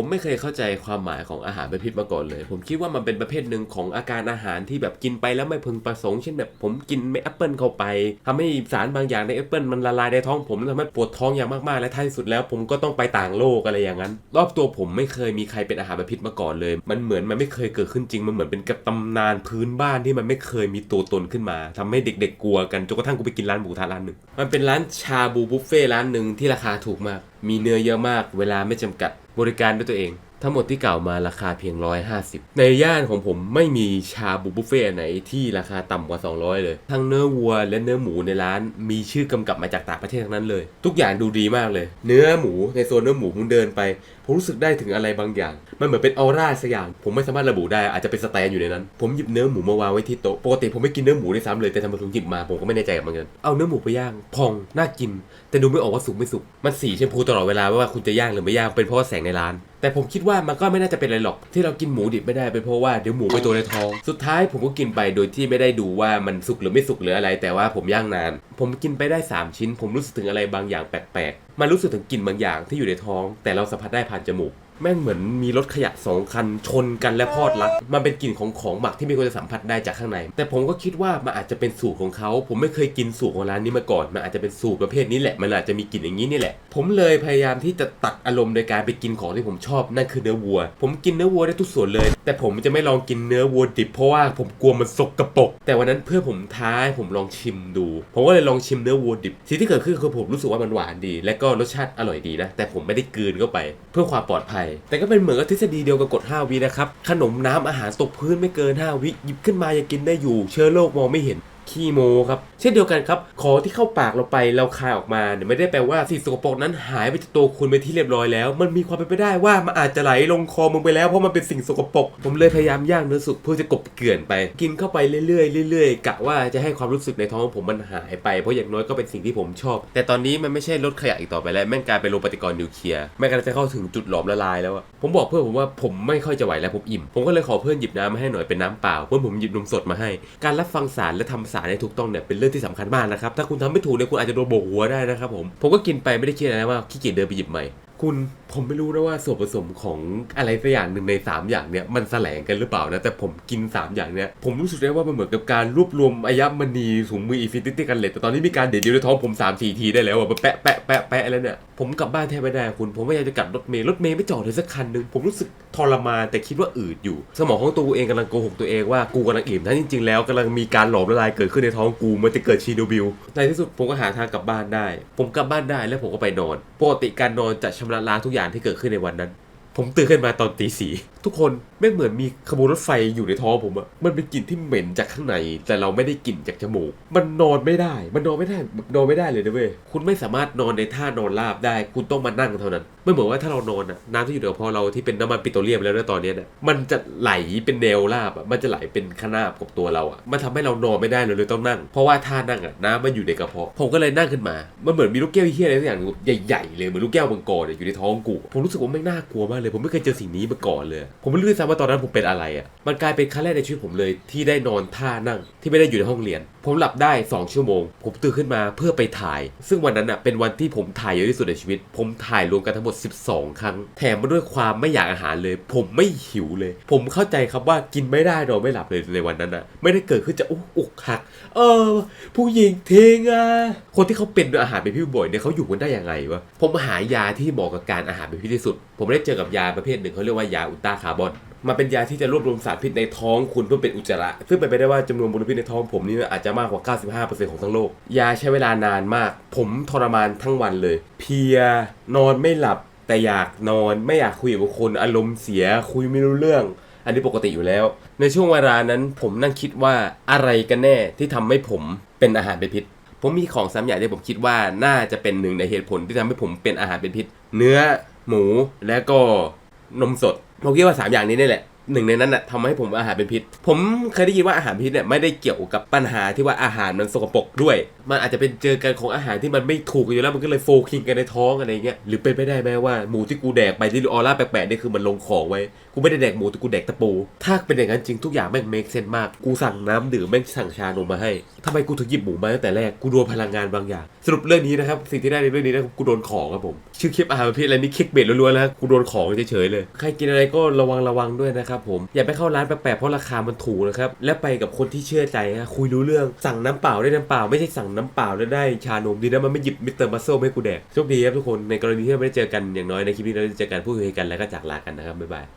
ผมไม่เคยเข้าใจความหมายของอาหารเป็นพิษมาก่อนเลย ผมคิดว่ามันเป็นประเภทหนึ่งของอาการอาหารที่แบบกินไปแล้วไม่พึงประสงค์เช่นแบบผมกินเม็ดแอปเปิลเข้าไปทำให้สารบางอย่างในแอปเปิลมันละลายในท้องผมทำให้ปวดท้องอย่างมากๆและท้ายสุดแล้ว ผมก็ต้องไปต่างโลกอะไรอย่างนั้น รอบตัวผมไม่เคยมีใครเป็นอาหารเป็นพิษมาก่อนเลย มันเหมือนมันไม่เคยเกิดขึ้นจริงมันเหมือนเป็นกระตำนานพื้นบ้านที่มันไม่เคยมีตัวตนขึ้นมาทำให้เด็ก ๆ กลัวกันจนกระทั่งกูไปกินร้านหมูทะร้านหนึ่งมันเป็นร้านชาบูบุฟเฟ่ร้านหนึ่งที่ราคาถูกมากมีเนื้อเยอะมาก เวลาไม่จำกัด บริการด้วยตัวเอง ทั้งหมดที่กล่าวมาราคาเพียง 150 ในย่านของผมไม่มีชาบูบุฟเฟ่ไหนที่ราคาต่ำกว่า 200 เลย ทั้งเนื้อวัวและเนื้อหมูในร้านมีชื่อกำกับมาจากต่างประเทศทั้งนั้นเลย ทุกอย่างดูดีมากเลย เนื้อหมูในโซนเนื้อหมูผมเดินไปผมรู้สึกได้ถึงอะไรบางอย่าง มันเหมือนเป็นออร่าสักอย่าง ผมไม่สามารถระบุได้อาจจะเป็นสแตนอยู่ในนั้น ผมหยิบเนื้อหมูมาวางไว้ที่โต๊ะปกติผมไม่กินเนื้อหมูด้วยซ้ำเลยแต่ทำไมผมหยิบมาผมก็ไม่แน่ใจกับมันเหมือนกันเอาเนื้อหมูไปย่างพองน่ากิน แต่ดูไม่ออกว่าสุกไม่สุกมันสีชมพูตลอดเวลาว่าคุณจะย่างหรือไม่ย่างเป็นเพราะแสงในร้าน แต่ผมคิดว่ามันก็ไม่น่าจะเป็นอะไรหรอก ที่เรากินหมูดิบไม่ได้เป็นเพราะว่าเดี๋ยวหมูไปตัวในท้อง สุดท้ายผมก็กินไปโดยที่ไม่ได้ดูว่ามันสุกหรือไม่สุกหรืออะไร แต่ว่าผมย่างนาน ผมกินไปได้สามชิ้น ผมรู้สึกถึงอะไรบางอย่างแปลกๆ มันรู้สึกถึงกลิ่นบางอย่างที่อยู่ในท้อง แต่เราสัมผัสได้ผ่านจมูก แม่งเหมือนมีรถขยะสองคันชนกันและพอดรัดมันเป็นกลิ่นของของหมักที่ไม่ควรจะสัมผัสได้จากข้างใน แต่ผมก็คิดว่ามันอาจจะเป็นสูตรของเขา ผมไม่เคยกินสูตรของร้านนี้มาก่อน มันอาจจะเป็นสูตรประเภทนี้แหละ มันอาจจะมีกลิ่นอย่างนี้นี่แหละ ผมเลยพยายามที่จะตัดอารมณ์โดยการไปกินของที่ผมชอบ นั่นคือเนื้อวัว ผมกินเนื้อวัวได้ทุกส่วนเลย แต่ผมจะไม่ลองกินเนื้อวัวดิบเพราะว่าผมกลัวมันสกปรก แต่วันนั้นเพื่อผมท้าให้ผมลองชิมดู ผมก็เลยลองชิมเนื้อวัวดิบ สิ่งที่เกิดขึ้นคือผมรู้สึกว่ามันหวานดี และก็รสชาติอร่อยดีนะ แต่ผมไม่ได้กลืนเข้าไป เพื่อความปลอดภัยแต่ก็เป็นเหมือนกับทฤษฎีเดียวกับกฎ5วินะครับ ขนมน้ำอาหารตกพื้นไม่เกิน 5 วิหยิบขึ้นมายังกินได้อยู่ เชื้อโรคมองไม่เห็น ขี้โมครับ เช่นเดียวกันครับ ของที่เข้าปากเราไปเราคายออกมาเนี่ยไม่ได้แปลว่าสิ่งสกปรกนั้นหายไปจากตัวคุณไปที่เรียบร้อยแล้ว มันมีความเป็นไปได้ว่ามันอาจจะไหลลงคอมึงไปแล้วเพราะมันเป็นสิ่งสกปรกผมเลยพยายามย่างเนื้อสุกเพื่อจะกบเกลื่อนไป กินเข้าไปเรื่อยๆเรื่อยๆกะว่าจะให้ความรู้สึกในท้องผมมันหายไปเพราะอย่างน้อยก็เป็นสิ่งที่ผมชอบ แต่ตอนนี้มันไม่ใช่ลดขยะอีกต่อไปแล้วแม่งกลายเป็นโรปฏิกรณ์นิวเคลียร์แม่งกำลังจะเข้าถึงจุดหลอมละลายแล้วผมบอกเพื่อนผมว่าผมไม่ค่อยจะไหวแล้วผมอิ่มผมก็เลยขอเพื่อนหยิบน้ำมาให้หน่อยเป็นน้ำเปล่าเพื่อนผมหยิบนมสดมาให้ การรับฟังสารและทำสารให้ถูกต้องเนี่ยเป็นเรื่องที่สำคัญมากนะครับถ้าคุณทำไม่ถูกเนี่ยคุณอาจจะโดนโบกหัวได้นะครับผมผมก็กินไปไม่ได้คิดอะไรมากขี้เกียจเดินไปหยิบใหม่ คุณผมไม่รู้นะว่าส่วนผสมของอะไรสักอย่างหนึ่งใน 3 อย่างเนี่ยมันแสลงกันหรือเปล่านะแต่ผมกิน 3 อย่างเนี่ยผมรู้สึกได้ว่ามันเหมือนกับการรวบรวมอายมณีถุงมืออินฟินิตี้กันเลยแต่ตอนนี้มีการเด็ดเดียวในท้องผม3 4ทีได้แล้วอะแปะแปะแปะแปะแล้วเนี่ยผมกลับบ้านแทบไม่ได้คุณ ผมพยายามจะกลับรถเมล์รถเมล์ไม่จอดเลยสักคันหนึ่งผมรู้สึกทรมานแต่คิดว่าอืดอยู่ สมองของตัวเองกำลังโกหกตัวเองว่ากูกำลังอิ่มทั้งจริง ๆ แล้วกำลังมีการหลอมละลายเกิดขึ้นในท้องกูมันจะเกิดชีโนบิลในที่สุดผมก็หาทางกลับบ้านได้ ผมกลับบ้านได้แล้วผมก็ไปนอนปกติการนอนจะชำระล้างทุกอย่างที่เกิดขึ้นในวันนั้น ผมตื่นขึ้นมาตอนตีสี่ทุกคนไม่เหมือนมีขบวนรถไฟอยู่ในท้องผมอะมันเป็นกลิ่นที่เหม็นจากข้างใน แต่เราไม่ได้กลิ่นจากจมูก มันนอนไม่ได้ มันนอนไม่ได้ นอนไม่ได้เลยนะเว้ย คุณไม่สามารถนอนในท่านอนราบได้ คุณต้องมานั่งเท่านั้น ไม่เหมือนว่าถ้าเรานอนอะน้ำที่อยู่ในกระเพาะเราที่เป็นน้ำมันปิโตรเลียมแล้วนตอนนี้ยนะมันจะไหลเป็นแนวราบอะมันจะไหลเป็นขนาบกับตัวเราอะมันทำให้เรานอนไม่ได้เลยเลยต้องนั่ง เพราะว่าท่านั่งอะน้ำมันอยู่ในกระเพาะ ผมก็เลยนั่งขึ้นมา มันเหมือนมีลูกแก้วเฮี้ยอะไรสักอย่างใหญ่ๆเลยเหมือนลูกแก้วมังกรอยู่ในท้องกู ผมรู้สึกว่าไม่งน่ากลัวมากเลย ผมไม่เคยเจอสิ่งนี้มาก่อนเลยผมไม่รู้ด้วยซ้ำว่าตอนนั้นผมเป็นอะไรอะมันกลายเป็นครั้งแรกในชีวิตผมเลยที่ได้นอนท่านั่งที่ไม่ได้อยู่ในห้องเรียน ผมหลับได้ 2 ชั่วโมง ผมตื่นขึ้นมาเพื่อไปถ่าย ซึ่งวันนั้นอะเป็นวันที่ผมถ่ายเยอะที่สุดในชีวิต ผมถ่ายรวมกันทั้งหมด 12 ครั้ง แถมมาด้วยความไม่อยากอาหารเลย ผมไม่หิวเลย ผมเข้าใจครับว่ากินไม่ได้นอนไม่หลับเลยในวันนั้นอะ ไม่ได้เกิดขึ้นจากอุกอกหัก เออ ผู้หญิงเทงอะคนที่เขาเป็นด้วยอาหารเป็นพิษบ่อยเนี่ยเขาอยู่กันได้ยังไงวะผมหายาที่เหมาะกับการอาหารเป็นพิษที่สุด ผมได้เจอกับยาประเภทหนึ่งเขาเรียกว่ายาอุลตราคาร์บอนมันเป็นยาที่จะรวบรวมสารพิษในท้องคุณเพื่อเป็นอุจจาระ ซึ่งเป็นไปได้ว่าจำนวนมลพิษในท้องผมนี่อาจจะมากกว่า 95%ของทั้งโลก ยาใช้เวลานานมาก ผมทรมานทั้งวันเลย เพีย นอนไม่หลับ แต่อยากนอน ไม่อยากคุยกับคน อารมณ์เสีย คุยไม่รู้เรื่อง อันนี้ปกติอยู่แล้ว ในช่วงเวลานั้นผมนั่งคิดว่าอะไรกันแน่ที่ทำให้ผมเป็นอาหารเป็นพิษ ผมมีของสามอย่างที่ผมคิดว่าน่าจะเป็นหนึ่งในเหตุผลที่ทำให้ผมเป็นอาหารเป็นพิษ เนื้อ หมู และก็นมสด ผมคิดว่าสามอย่างนี้นี่แหละหนึ่งในนั้นน่ะทำให้ผมอาหารเป็นพิษ ผมเคยได้ยินว่าอาหารพิษเนี่ยไม่ได้เกี่ยวกับปัญหาที่ว่าอาหารมันสกปรกด้วย มันอาจจะเป็นเจอกันของอาหารที่มันไม่ถูกอยู่แล้วมันก็เลยโฟคิงกันในท้องอะไรเงี้ยหรือเป็นไปได้ไหมว่าหมูที่กูแดกไปที่ออร่าแปลกๆนี่คือมันลงของไว้กูไม่ได้แดกหมูแต่กูแดกตะปู ถ้าเป็นอย่างนั้นจริงทุกอย่างแม่งเมคเซนมากกูสั่งน้ำดื่มแม่งสั่งชานมมาให้ทำไมกูถึงหยิบหมูมาตั้งแต่แรกกูโดนพลังงานบางอย่าง สรุปเรื่องนี้นะครับสิ่งที่ได้ในเรื่องนี้นะกูโดนของครับผมชื่อคลิปอาหารประเภทอะไรนี่คลิกเบสล้วนๆแล้วกูโดนของเฉยๆเลยใครกินอะไรก็ระวังระวังด้วยนะครับผมอย่าไปเข้าร้านแปลกๆเพราะราคามันถูกนะครับและไปกับคนที่เชื่อใจคุยรู้เรื่องสั่งน้ำเปล่าได้น้ำเปล่าไม่ใช่สั่งน้ำเปล่าแล้วได้ชานมดีนะมันไม่หยิบมิสเตอร์มัสเซลให้กูแดกโชคดีครับทุกคนในกรณีที่ไม่ได้เจอกันอย่างน้อยในคลิปนี้เราจะเจอกันพูดคุยกันแล้วก็จากลากันนะครับบ๊ายบาย